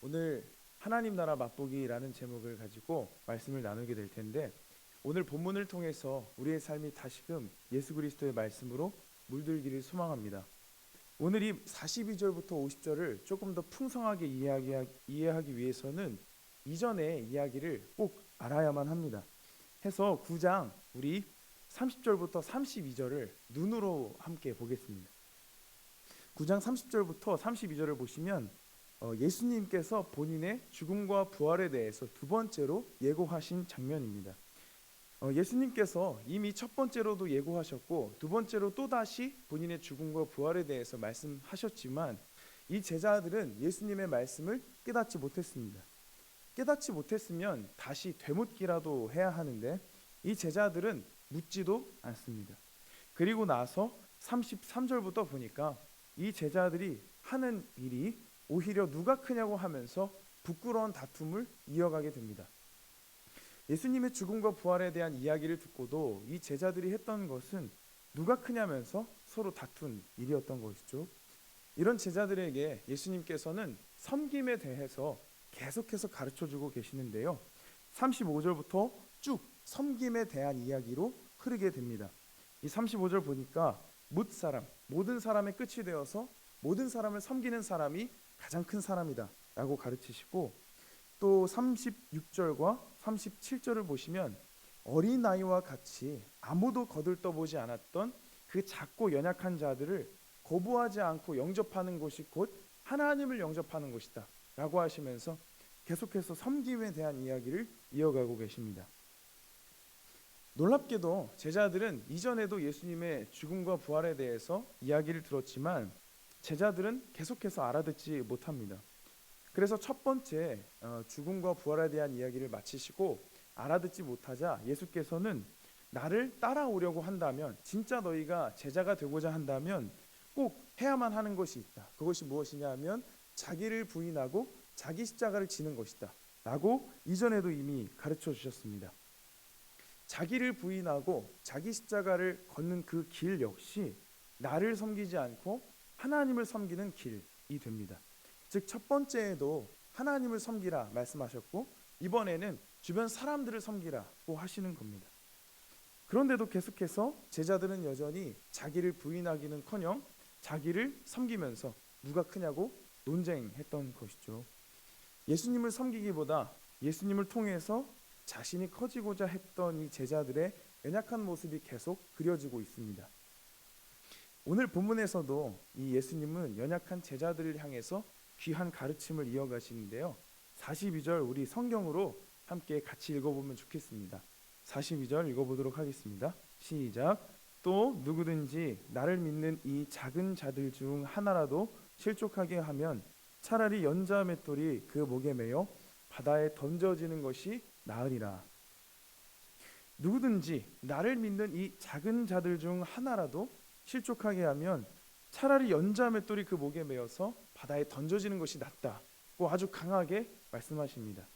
오늘 하나님 나라 맛보기라는 제목을 가지고 말씀을 나누게 될 텐데 오늘 본문을 통해서 우리의 삶이 다시금 예수 그리스도의 말씀으로 물들기를 소망합니다. 오늘 이 42절부터 50절을 조금 더 풍성하게 이해하기, 이해하기 위해서는 이전의 이야기를 꼭 알아야만 합니다. 해서 9장 우리 30절부터 32절을 눈으로 함께 보겠습니다. 9장 30절부터 32절을 보시면 어, 예수님께서 본인의 죽음과 부활에 대해서 두 번째로 예고하신 장면입니다. 어, 예수님께서 이미 첫 번째로도 예고하셨고 두 번째로 또 다시 본인의 죽음과 부활에 대해서 말씀하셨지만 이 제자들은 예수님의 말씀을 깨닫지 못했습니다. 깨닫지 못했으면 다시 되묻기라도 해야 하는데 이 제자들은 묻지도 않습니다. 그리고 나서 33절부터 보니까 이 제자들이 하는 일이 오히려 누가 크냐고 하면서 부끄러운 다툼을 이어가게 됩니다. 예수님의 죽음과 부활에 대한 이야기를 듣고도 이 제자들이 했던 것은 누가 크냐면서 서로 다툰 일이었던 것이죠. 이런 제자들에게 예수님께서는 섬김에 대해서 계속해서 가르쳐 주고 계시는데요. 35절부터 쭉 섬김에 대한 이야기로 흐르게 됩니다. 이 35절 보니까 묻 사람, 모든 사람의 끝이 되어서 모든 사람을 섬기는 사람이 가장 큰 사람이다 라고 가르치시고 또 36절과 37절을 보시면 어린 아이와 같이 아무도 거들떠보지 않았던 그 작고 연약한 자들을 거부하지 않고 영접하는 것이 곧 하나님을 영접하는 것이다 라고 하시면서 계속해서 섬김에 대한 이야기를 이어가고 계십니다. 놀랍게도 제자들은 이전에도 예수님의 죽음과 부활에 대해서 이야기를 들었지만 제자들은 계속해서 알아듣지 못합니다. 그래서 첫 번째 어, 죽음과 부활에 대한 이야기를 마치시고 알아듣지 못하자 예수께서는 나를 따라오려고 한다면 진짜 너희가 제자가 되고자 한다면 꼭 해야만 하는 것이 있다. 그것이 무엇이냐면 자기를 부인하고 자기 십자가를 지는 것이다. 라고 이전에도 이미 가르쳐 주셨습니다. 자기를 부인하고 자기 십자가를 걷는 그 길 역시 나를 섬기지 않고 하나님을 섬기는 길이 됩니다. 즉 첫 번째에도 하나님을 섬기라 말씀하셨고 이번에는 주변 사람들을 섬기라고 하시는 겁니다. 그런데도 계속해서 제자들은 여전히 자기를 부인하기는커녕 자기를 섬기면서 누가 크냐고 논쟁했던 것이죠. 예수님을 섬기기보다 예수님을 통해서 자신이 커지고자 했던 이 제자들의 연약한 모습이 계속 그려지고 있습니다. 오늘 본문에서도 이 예수님은 연약한 제자들을 향해서 귀한 가르침을 이어가시는데요. 42절 우리 성경으로 함께 같이 읽어보면 좋겠습니다. 42절 읽어보도록 하겠습니다. 시작. 또 누구든지 나를 믿는 이 작은 자들 중 하나라도 실족하게 하면 차라리 연자 맷돌이 그 목에 매여 바다에 던져지는 것이 나으리라. 누구든지 나를 믿는 이 작은 자들 중 하나라도 실족하게 하면 차라리 연자 맷돌이 그 목에 매어서 바다에 던져지는 것이 낫다고 아주 강하게 말씀하십니다.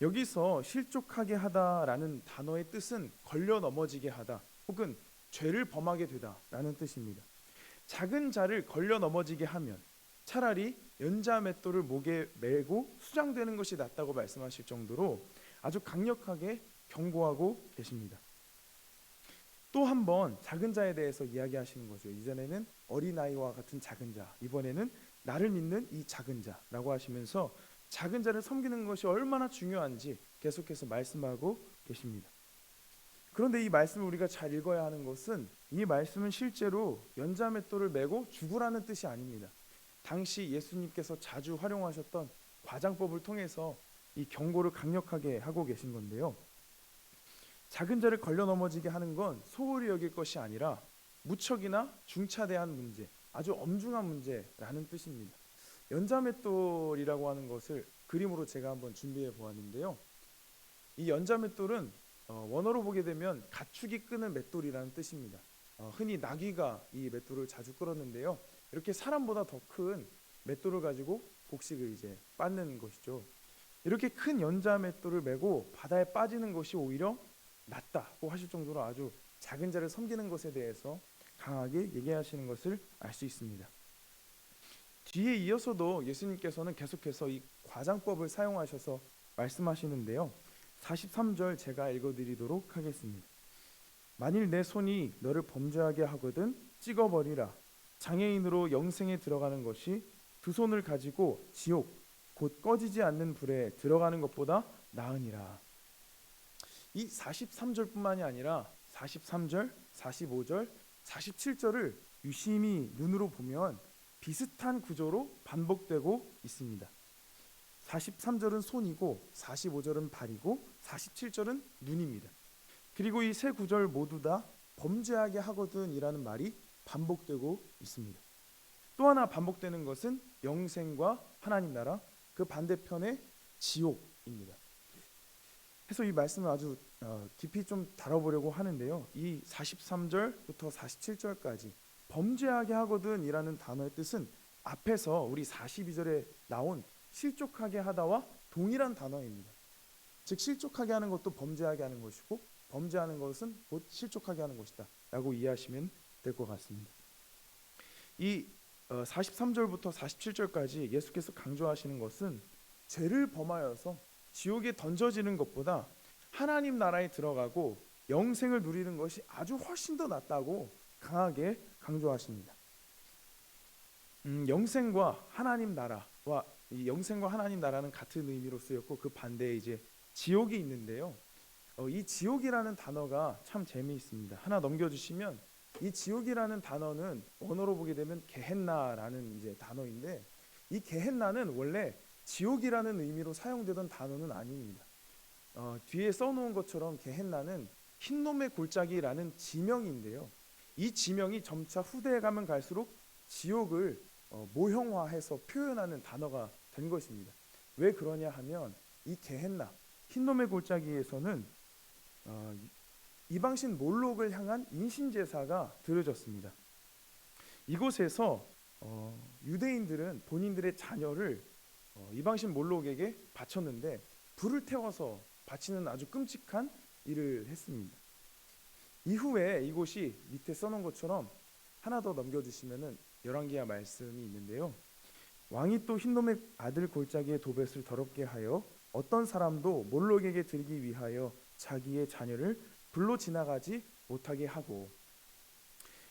여기서 실족하게 하다라는 단어의 뜻은 걸려 넘어지게 하다 혹은 죄를 범하게 되다라는 뜻입니다. 작은 자를 걸려 넘어지게 하면 차라리 연자 맷돌을 목에 메고 수장되는 것이 낫다고 말씀하실 정도로 아주 강력하게 경고하고 계십니다. 또 한 번 작은 자에 대해서 이야기하시는 거죠. 이전에는 어린아이와 같은 작은 자, 이번에는 나를 믿는 이 작은 자라고 하시면서 작은 자를 섬기는 것이 얼마나 중요한지 계속해서 말씀하고 계십니다. 그런데 이 말씀을 우리가 잘 읽어야 하는 것은 이 말씀은 실제로 연자맷돌을 메고 죽으라는 뜻이 아닙니다. 당시 예수님께서 자주 활용하셨던 과장법을 통해서 이 경고를 강력하게 하고 계신 건데요. 작은 자를 걸려 넘어지게 하는 건 소홀히 여길 것이 아니라 무척이나 중차대한 문제, 아주 엄중한 문제라는 뜻입니다. 연자맷돌이라고 하는 것을 그림으로 제가 한번 준비해 보았는데요. 이 연자맷돌은 어, 원어로 보게 되면 가축이 끄는 맷돌이라는 뜻입니다. 어, 흔히 나귀가 이 맷돌을 자주 끌었는데요. 이렇게 사람보다 더 큰 맷돌을 가지고 곡식을 이제 빻는 것이죠. 이렇게 큰 연자 맷돌을 메고 바다에 빠지는 것이 오히려 낫다고 하실 정도로 아주 작은 자를 섬기는 것에 대해서 강하게 얘기하시는 것을 알 수 있습니다. 뒤에 이어서도 예수님께서는 계속해서 이 과장법을 사용하셔서 말씀하시는데요. 43절 제가 읽어드리도록 하겠습니다. 만일 내 손이 너를 범죄하게 하거든 찍어버리라. 장애인으로 영생에 들어가는 것이 두 손을 가지고 지옥 곧 꺼지지 않는 불에 들어가는 것보다 나으니라. 이 43절뿐만이 아니라 43절, 45절, 47절을 유심히 눈으로 보면 비슷한 구조로 반복되고 있습니다. 43절은 손이고 45절은 발이고 47절은 눈입니다. 그리고 이 세 구절 모두 다 범죄하게 하거든이라는 말이 반복되고 있습니다. 또 하나 반복되는 것은 영생과 하나님 나라 그 반대편의 지옥입니다. 해서 이 말씀을 아주 어, 깊이 좀 다뤄보려고 하는데요. 이 43절부터 47절까지 범죄하게 하거든이라는 단어의 뜻은 앞에서 우리 42절에 나온 실족하게 하다와 동일한 단어입니다. 즉 실족하게 하는 것도 범죄하게 하는 것이고 범죄하는 것은 곧 실족하게 하는 것이다 라고 이해하시면 될 것 같습니다. 이 어, 43절부터 47절까지 예수께서 강조하시는 것은 죄를 범하여서 지옥에 던져지는 것보다 하나님 나라에 들어가고 영생을 누리는 것이 아주 훨씬 더 낫다고 강하게 강조하십니다. 음, 영생과 하나님 나라와 이 영생과 하나님 나라는 같은 의미로 쓰였고 그 반대에 이제 지옥이 있는데요. 어, 이 지옥이라는 단어가 참 재미있습니다. 하나 넘겨주시면 이 지옥이라는 단어는 언어로 보게 되면 게헨나라는 이제 단어인데 이 게헨나는 원래 지옥이라는 의미로 사용되던 단어는 아닙니다. 어, 뒤에 써놓은 것처럼 게헨나는 흰놈의 골짜기라는 지명인데요. 이 지명이 점차 후대에 가면 갈수록 지옥을 어, 모형화해서 표현하는 단어가 된 것입니다. 왜 그러냐 하면 이 게헨나 흰놈의 골짜기에서는 어, 이방신 몰록을 향한 인신 제사가 드려졌습니다. 이곳에서 어, 유대인들은 본인들의 자녀를 어, 이방신 몰록에게 바쳤는데 불을 태워서 바치는 아주 끔찍한 일을 했습니다. 이후에 이곳이 밑에 써놓은 것처럼 하나 더 넘겨주시면은 열왕기야 말씀이 있는데요. 왕이 또 흰놈의 아들 골짜기의 도벳을 더럽게 하여 어떤 사람도 몰록에게 드리기 위하여 자기의 자녀를 불로 지나가지 못하게 하고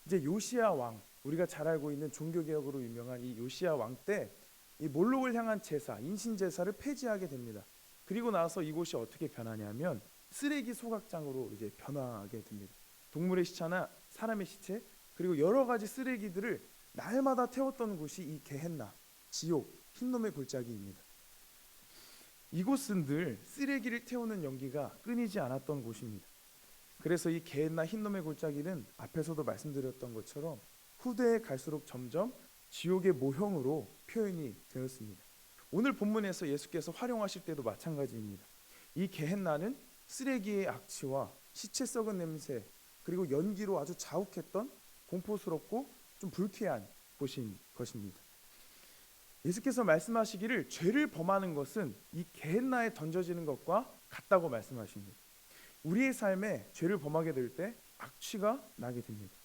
이제 요시야 왕 우리가 잘 알고 있는 종교 개혁으로 유명한 이 요시야 왕 때 이 몰록을 향한 제사 인신 제사를 폐지하게 됩니다. 그리고 나서 이곳이 어떻게 변하냐면 쓰레기 소각장으로 이제 변하게 됩니다. 동물의 시체나 사람의 시체 그리고 여러 가지 쓰레기들을 날마다 태웠던 곳이 이 게헨나 지옥 흰놈의 골짜기입니다. 이곳은 늘 쓰레기를 태우는 연기가 끊이지 않았던 곳입니다. 그래서 이 게헨나 흰놈의 골짜기는 앞에서도 말씀드렸던 것처럼 후대에 갈수록 점점 지옥의 모형으로 표현이 되었습니다. 오늘 본문에서 예수께서 활용하실 때도 마찬가지입니다. 이 게헨나는 쓰레기의 악취와 시체 썩은 냄새 그리고 연기로 아주 자욱했던 공포스럽고 좀 불쾌한 곳인 것입니다. 예수께서 말씀하시기를 죄를 범하는 것은 이 게헨나에 던져지는 것과 같다고 말씀하십니다. 우리의 삶에 죄를 범하게 될 때 악취가 나게 됩니다.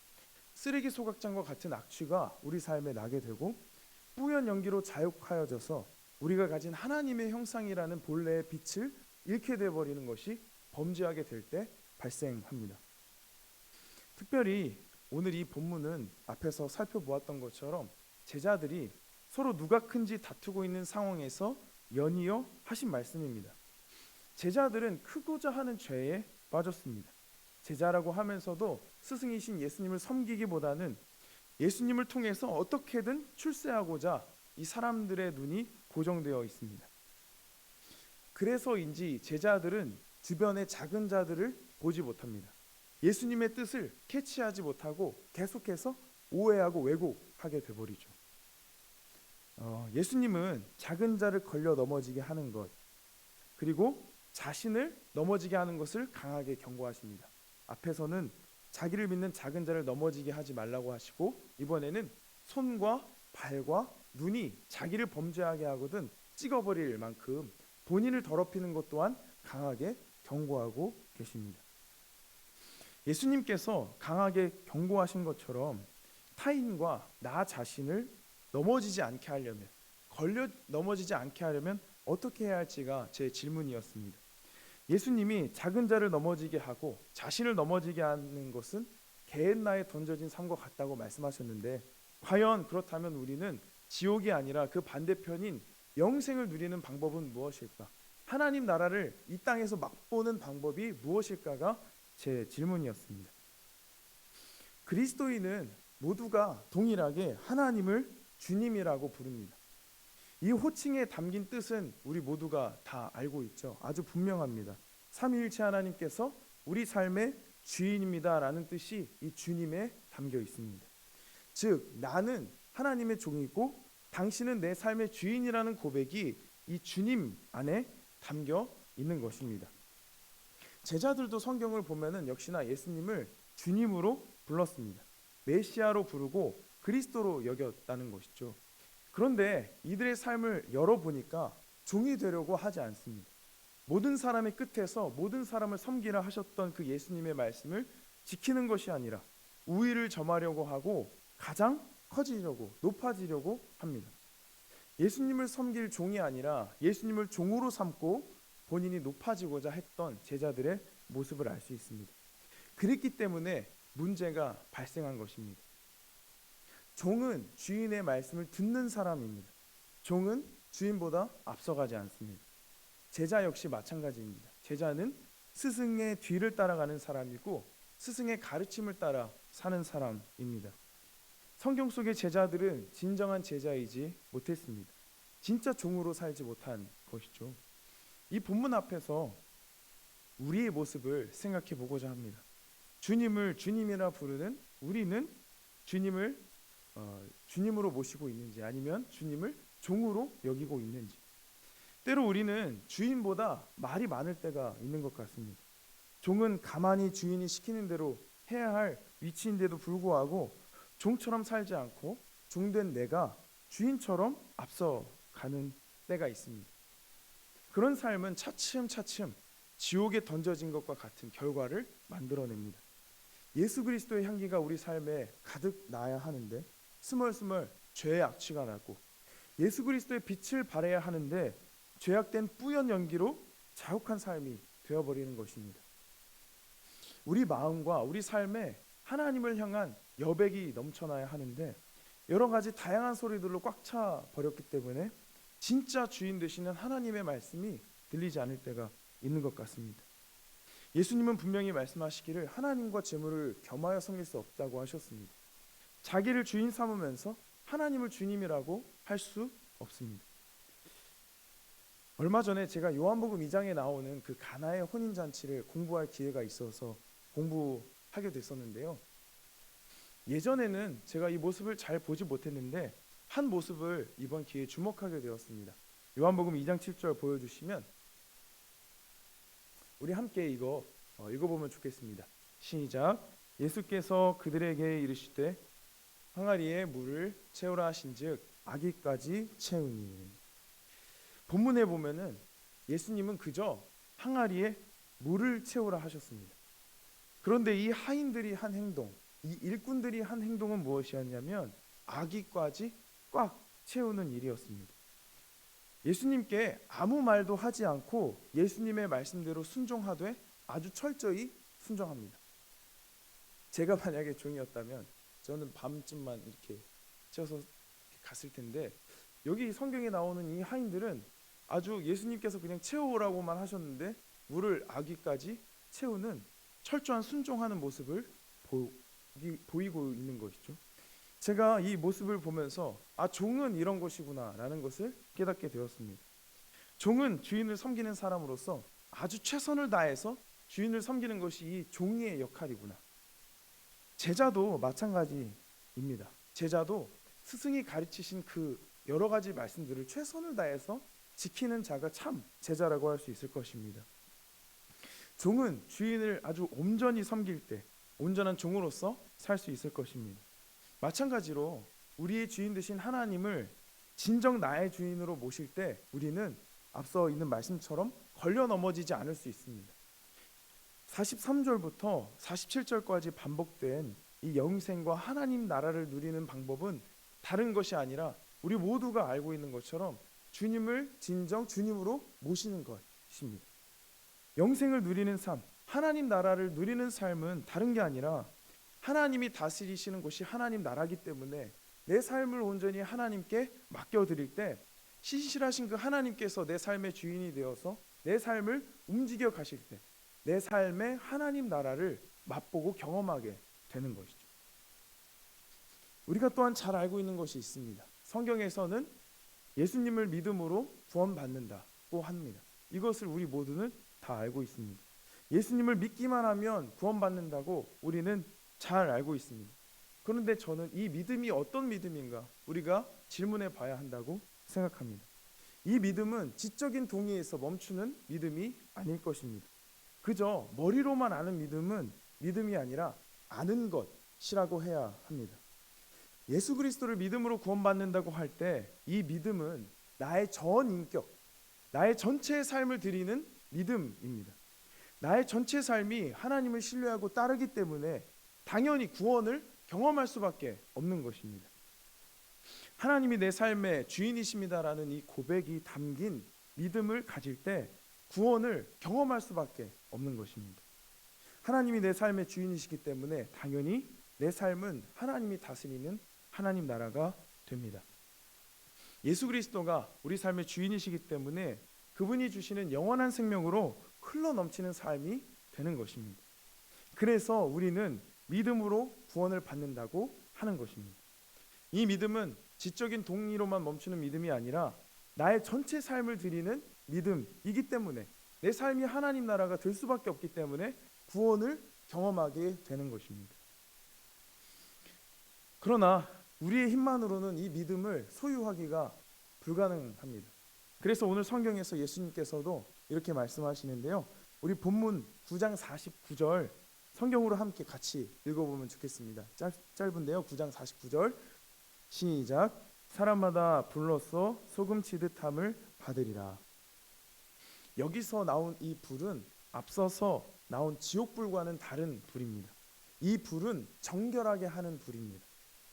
쓰레기 소각장과 같은 악취가 우리 삶에 나게 되고 뿌연 연기로 자욱하여져서 우리가 가진 하나님의 형상이라는 본래의 빛을 잃게 돼 버리는 것이 범죄하게 될 때 발생합니다. 특별히 오늘 이 본문은 앞에서 살펴보았던 것처럼 제자들이 서로 누가 큰지 다투고 있는 상황에서 연이어 하신 말씀입니다. 제자들은 크고자 하는 죄에 빠졌습니다. 제자라고 하면서도 스승이신 예수님을 섬기기보다는 예수님을 통해서 어떻게든 출세하고자 이 사람들의 눈이 고정되어 있습니다. 그래서인지 제자들은 주변의 작은 자들을 보지 못합니다. 예수님의 뜻을 캐치하지 못하고 계속해서 오해하고 왜곡하게 돼버리죠. 어, 예수님은 작은 자를 걸려 넘어지게 하는 것 그리고 자신을 넘어지게 하는 것을 강하게 경고하십니다. 앞에서는 자기를 믿는 작은 자를 넘어지게 하지 말라고 하시고 이번에는 손과 발과 눈이 자기를 범죄하게 하거든 찍어버릴 만큼 본인을 더럽히는 것 또한 강하게 경고하고 계십니다. 예수님께서 강하게 경고하신 것처럼 타인과 나 자신을 넘어지지 않게 하려면 걸려 넘어지지 않게 하려면 어떻게 해야 할지가 제 질문이었습니다. 예수님이 작은 자를 넘어지게 하고 자신을 넘어지게 하는 것은 개나에 던져진 삶과 같다고 말씀하셨는데 과연 그렇다면 우리는 지옥이 아니라 그 반대편인 영생을 누리는 방법은 무엇일까? 하나님 나라를 이 땅에서 맛보는 방법이 무엇일까가 제 질문이었습니다. 그리스도인은 모두가 동일하게 하나님을 주님이라고 부릅니다. 이 호칭에 담긴 뜻은 우리 모두가 다 알고 있죠. 아주 분명합니다. 삼위일체 하나님께서 우리 삶의 주인입니다라는 뜻이 이 주님에 담겨 있습니다. 즉 나는 하나님의 종이고 당신은 내 삶의 주인이라는 고백이 이 주님 안에 담겨 있는 것입니다. 제자들도 성경을 보면은 역시나 예수님을 주님으로 불렀습니다. 메시아로 부르고 그리스도로 여겼다는 것이죠. 그런데 이들의 삶을 열어보니까 종이 되려고 하지 않습니다. 모든 사람의 끝에서 모든 사람을 섬기라 하셨던 그 예수님의 말씀을 지키는 것이 아니라 우위를 점하려고 하고 가장 커지려고 높아지려고 합니다. 예수님을 섬길 종이 아니라 예수님을 종으로 삼고 본인이 높아지고자 했던 제자들의 모습을 알 수 있습니다. 그랬기 때문에 문제가 발생한 것입니다. 종은 주인의 말씀을 듣는 사람입니다. 종은 주인보다 앞서가지 않습니다. 제자 역시 마찬가지입니다. 제자는 스승의 뒤를 따라가는 사람이고 스승의 가르침을 따라 사는 사람입니다. 성경 속의 제자들은 진정한 제자이지 못했습니다. 진짜 종으로 살지 못한 것이죠. 이 본문 앞에서 우리의 모습을 생각해 보고자 합니다. 주님을 주님이라 부르는 우리는 주님을 어, 주님으로 모시고 있는지 아니면 주님을 종으로 여기고 있는지 때로 우리는 주인보다 말이 많을 때가 있는 것 같습니다. 종은 가만히 주인이 시키는 대로 해야 할 위치인데도 불구하고 종처럼 살지 않고 종된 내가 주인처럼 앞서가는 때가 있습니다. 그런 삶은 차츰차츰 지옥에 던져진 것과 같은 결과를 만들어냅니다. 예수 그리스도의 향기가 우리 삶에 가득 나야 하는데 스멀스멀 죄의 악취가 나고 예수 그리스도의 빛을 발해야 하는데 죄악된 뿌연 연기로 자욱한 삶이 되어버리는 것입니다. 우리 마음과 우리 삶에 하나님을 향한 여백이 넘쳐나야 하는데 여러 가지 다양한 소리들로 꽉 차 버렸기 때문에 진짜 주인 되시는 하나님의 말씀이 들리지 않을 때가 있는 것 같습니다. 예수님은 분명히 말씀하시기를 하나님과 재물을 겸하여 섬길 수 없다고 하셨습니다. 자기를 주인 삼으면서 하나님을 주님이라고 할 수 없습니다. 얼마 전에 제가 요한복음 2장에 나오는 그 가나의 혼인 잔치를 공부할 기회가 있어서 공부하게 됐었는데요. 예전에는 제가 이 모습을 잘 보지 못했는데 한 모습을 이번 기회에 주목하게 되었습니다. 요한복음 2장 7절 보여주시면 우리 함께 이거 어, 읽어보면 좋겠습니다. 시작. 예수께서 그들에게 이르시되 항아리에 물을 채우라 하신즉 아기까지 채우니. 본문에 보면은 예수님은 그저 항아리에 물을 채우라 하셨습니다. 그런데 이 하인들이 한 행동, 이 일꾼들이 한 행동은 무엇이었냐면 아기까지 꽉 채우는 일이었습니다. 예수님께 아무 말도 하지 않고 예수님의 말씀대로 순종하되 아주 철저히 순종합니다. 제가 만약에 종이었다면 저는 밤쯤만 이렇게 채워서 갔을 텐데 여기 성경에 나오는 이 하인들은 아주 예수님께서 그냥 채우라고만 하셨는데 물을 아기까지 채우는 철저한 순종하는 모습을 보이, 보이 고 있는 것이죠. 제가 이 모습을 보면서 아 종은 이런 것이구나라는 것을 깨닫게 되었습니다. 종은 주인을 섬기는 사람으로서 아주 최선을 다해서 주인을 섬기는 것이 이 종의 역할이구나. 제자도 마찬가지입니다. 제자도 스승이 가르치신 그 여러 가지 말씀들을 최선을 다해서 지키는 자가 참 제자라고 할 수 있을 것입니다. 종은 주인을 아주 온전히 섬길 때 온전한 종으로서 살 수 있을 것입니다. 마찬가지로 우리의 주인 되신 하나님을 진정 나의 주인으로 모실 때 우리는 앞서 있는 말씀처럼 걸려 넘어지지 않을 수 있습니다. 43절부터 47절까지 반복된 이 영생과 하나님 나라를 누리는 방법은 다른 것이 아니라 우리 모두가 알고 있는 것처럼 주님을 진정 주님으로 모시는 것입니다. 영생을 누리는 삶, 하나님 나라를 누리는 삶은 다른 게 아니라 하나님이 다스리시는 곳이 하나님 나라기 때문에 내 삶을 온전히 하나님께 맡겨 드릴 때 신실하신 그 하나님께서 내 삶의 주인이 되어서 내 삶을 움직여 가실 때 내 삶의 하나님 나라를 맛보고 경험하게 되는 것이죠. 우리가 또한 잘 알고 있는 것이 있습니다. 성경에서는 예수님을 믿음으로 구원받는다고 합니다. 이것을 우리 모두는 다 알고 있습니다. 예수님을 믿기만 하면 구원받는다고 우리는 잘 알고 있습니다. 그런데 저는 이 믿음이 어떤 믿음인가 우리가 질문해 봐야 한다고 생각합니다. 이 믿음은 지적인 동의에서 멈추는 믿음이 아닐 것입니다. 그저 머리로만 아는 믿음은 믿음이 아니라 아는 것이라고 해야 합니다. 예수 그리스도를 믿음으로 구원받는다고 할 때 이 믿음은 나의 전 인격, 나의 전체 삶을 드리는 믿음입니다. 나의 전체 삶이 하나님을 신뢰하고 따르기 때문에 당연히 구원을 경험할 수밖에 없는 것입니다. 하나님이 내 삶의 주인이십니다라는 이 고백이 담긴 믿음을 가질 때 구원을 경험할 수밖에 없는 것입니다. 하나님이 내 삶의 주인이시기 때문에 당연히 내 삶은 하나님이 다스리는 하나님 나라가 됩니다. 예수 그리스도가 우리 삶의 주인이시기 때문에 그분이 주시는 영원한 생명으로 흘러 넘치는 삶이 되는 것입니다. 그래서 우리는 믿음으로 구원을 받는다고 하는 것입니다. 이 믿음은 지적인 동의로만 멈추는 믿음이 아니라 나의 전체 삶을 드리는 믿음이기 때문에 내 삶이 하나님 나라가 될 수밖에 없기 때문에 구원을 경험하게 되는 것입니다. 그러나 우리의 힘만으로는 이 믿음을 소유하기가 불가능합니다. 그래서 오늘 성경에서 예수님께서도 이렇게 말씀하시는데요. 우리 본문 9장 49절 성경으로 함께 같이 읽어보면 좋겠습니다. 짧, 짧은데요. 9장 49절 시작 사람마다 불로써 소금 치듯함을 받으리라. 여기서 나온 이 불은 앞서서 나온 지옥불과는 다른 불입니다. 이 불은 정결하게 하는 불입니다.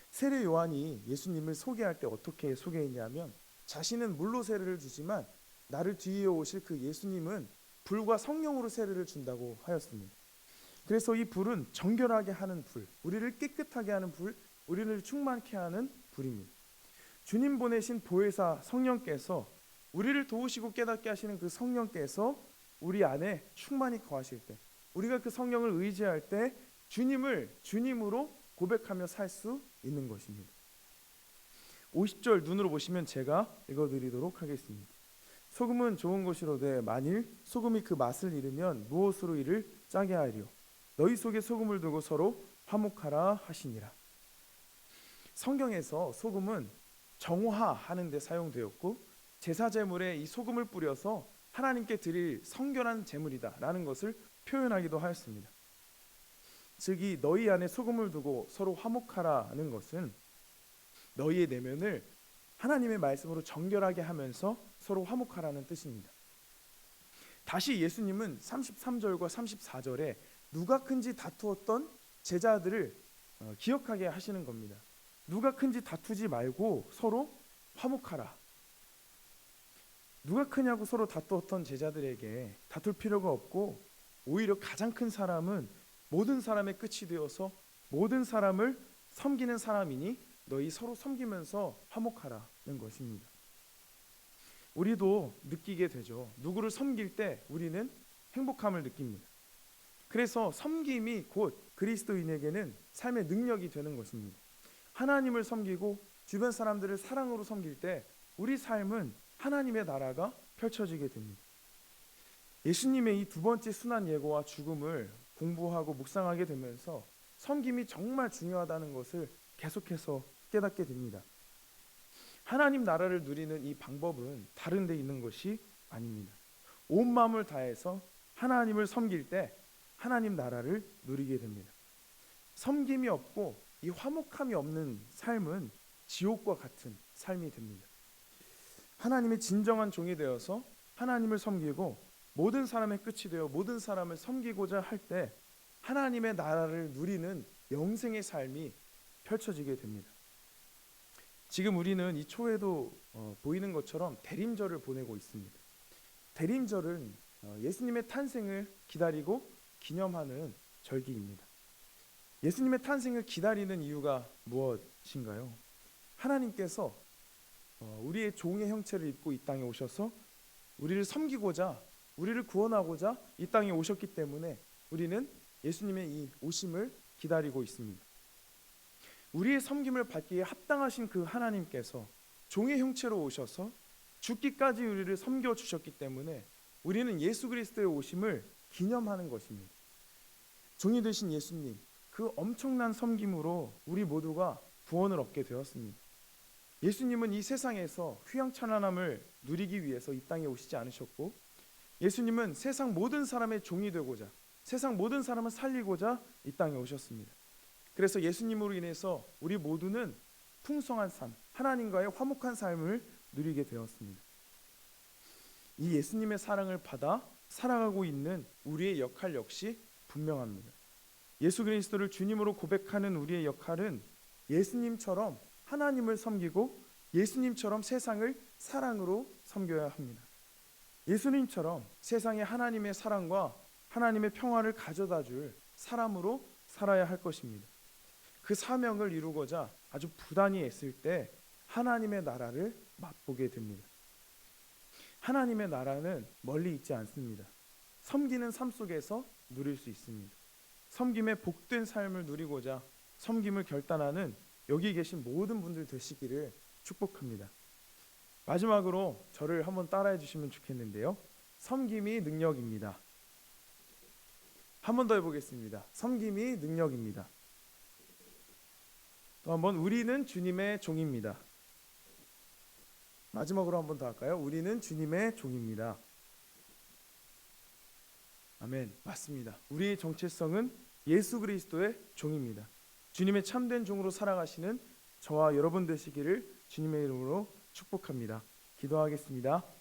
세례 요한이 예수님을 소개할 때 어떻게 소개했냐면 자신은 물로 세례를 주지만 나를 뒤에 오실 그 예수님은 불과 성령으로 세례를 준다고 하였습니다. 그래서 이 불은 정결하게 하는 불, 우리를 깨끗하게 하는 불, 우리를 충만케 하는 불입니다. 주님 보내신 보혜사 성령께서 우리를 도우시고 깨닫게 하시는 그 성령께서 우리 안에 충만히 거하실 때, 우리가 그 성령을 의지할 때 주님을 주님으로 고백하며 살 수 있는 것입니다. 50절 눈으로 보시면 제가 읽어 드리도록 하겠습니다. 소금은 좋은 것이로되 만일 소금이 그 맛을 잃으면 무엇으로 이를 짜게 하리요 너희 속에 소금을 두고 서로 화목하라 하시니라. 성경에서 소금은 정화하는 데 사용되었고 제사 제물에 이 소금을 뿌려서 하나님께 드릴 성결한 제물이다라는 것을 표현하기도 하였습니다. 즉이 너희 안에 소금을 두고 서로 화목하라는 것은 너희의 내면을 하나님의 말씀으로 정결하게 하면서 서로 화목하라는 뜻입니다. 다시 예수님은 33절과 34절에 누가 큰지 다투었던 제자들을 어, 기억하게 하시는 겁니다. 누가 큰지 다투지 말고 서로 화목하라. 누가 크냐고 서로 다투었던 제자들에게 다툴 필요가 없고 오히려 가장 큰 사람은 모든 사람의 끝이 되어서 모든 사람을 섬기는 사람이니 너희 서로 섬기면서 화목하라는 것입니다. 우리도 느끼게 되죠. 누구를 섬길 때 우리는 행복함을 느낍니다. 그래서 섬김이 곧 그리스도인에게는 삶의 능력이 되는 것입니다. 하나님을 섬기고 주변 사람들을 사랑으로 섬길 때 우리 삶은 하나님의 나라가 펼쳐지게 됩니다. 예수님의 이 두 번째 순환 예고와 죽음을 공부하고 묵상하게 되면서 섬김이 정말 중요하다는 것을 계속해서 깨닫게 됩니다. 하나님 나라를 누리는 이 방법은 다른 데 있는 것이 아닙니다. 온 마음을 다해서 하나님을 섬길 때 하나님 나라를 누리게 됩니다. 섬김이 없고 이 화목함이 없는 삶은 지옥과 같은 삶이 됩니다. 하나님의 진정한 종이 되어서 하나님을 섬기고 모든 사람의 끝이 되어 모든 사람을 섬기고자 할 때 하나님의 나라를 누리는 영생의 삶이 펼쳐지게 됩니다. 지금 우리는 이 초에도 어, 보이는 것처럼 대림절을 보내고 있습니다. 대림절은 어, 예수님의 탄생을 기다리고 기념하는 절기입니다. 예수님의 탄생을 기다리는 이유가 무엇인가요? 하나님께서 어, 우리의 종의 형체를 입고 이 땅에 오셔서 우리를 섬기고자 우리를 구원하고자 이 땅에 오셨기 때문에 우리는 예수님의 이 오심을 기다리고 있습니다. 우리의 섬김을 받기에 합당하신 그 하나님께서 종의 형체로 오셔서 죽기까지 우리를 섬겨 주셨기 때문에 우리는 예수 그리스도의 오심을 기념하는 것입니다. 종이 되신 예수님 그 엄청난 섬김으로 우리 모두가 구원을 얻게 되었습니다. 예수님은 이 세상에서 휘황찬란함을 누리기 위해서 이 땅에 오시지 않으셨고 예수님은 세상 모든 사람의 종이 되고자 세상 모든 사람을 살리고자 이 땅에 오셨습니다. 그래서 예수님으로 인해서 우리 모두는 풍성한 삶, 하나님과의 화목한 삶을 누리게 되었습니다. 이 예수님의 사랑을 받아 살아가고 있는 우리의 역할 역시 분명합니다. 예수 그리스도를 주님으로 고백하는 우리의 역할은 예수님처럼 하나님을 섬기고 예수님처럼 세상을 사랑으로 섬겨야 합니다. 예수님처럼 세상에 하나님의 사랑과 하나님의 평화를 가져다 줄 사람으로 살아야 할 것입니다. 그 사명을 이루고자 아주 부단히 애쓸 때 하나님의 나라를 맛보게 됩니다. 하나님의 나라는 멀리 있지 않습니다. 섬기는 삶 속에서 누릴 수 있습니다. 섬김의 복된 삶을 누리고자 섬김을 결단하는 여기 계신 모든 분들 되시기를 축복합니다. 마지막으로 저를 한번 따라해 주시면 좋겠는데요. 섬김이 능력입니다. 한번 더 해보겠습니다. 섬김이 능력입니다. 또 한번 우리는 주님의 종입니다. 마지막으로 한번 더 할까요? 우리는 주님의 종입니다. 아멘. 맞습니다. 우리의 정체성은 예수 그리스도의 종입니다. 주님의 참된 종으로 살아가시는 저와 여러분 되시기를 주님의 이름으로 축복합니다. 기도하겠습니다.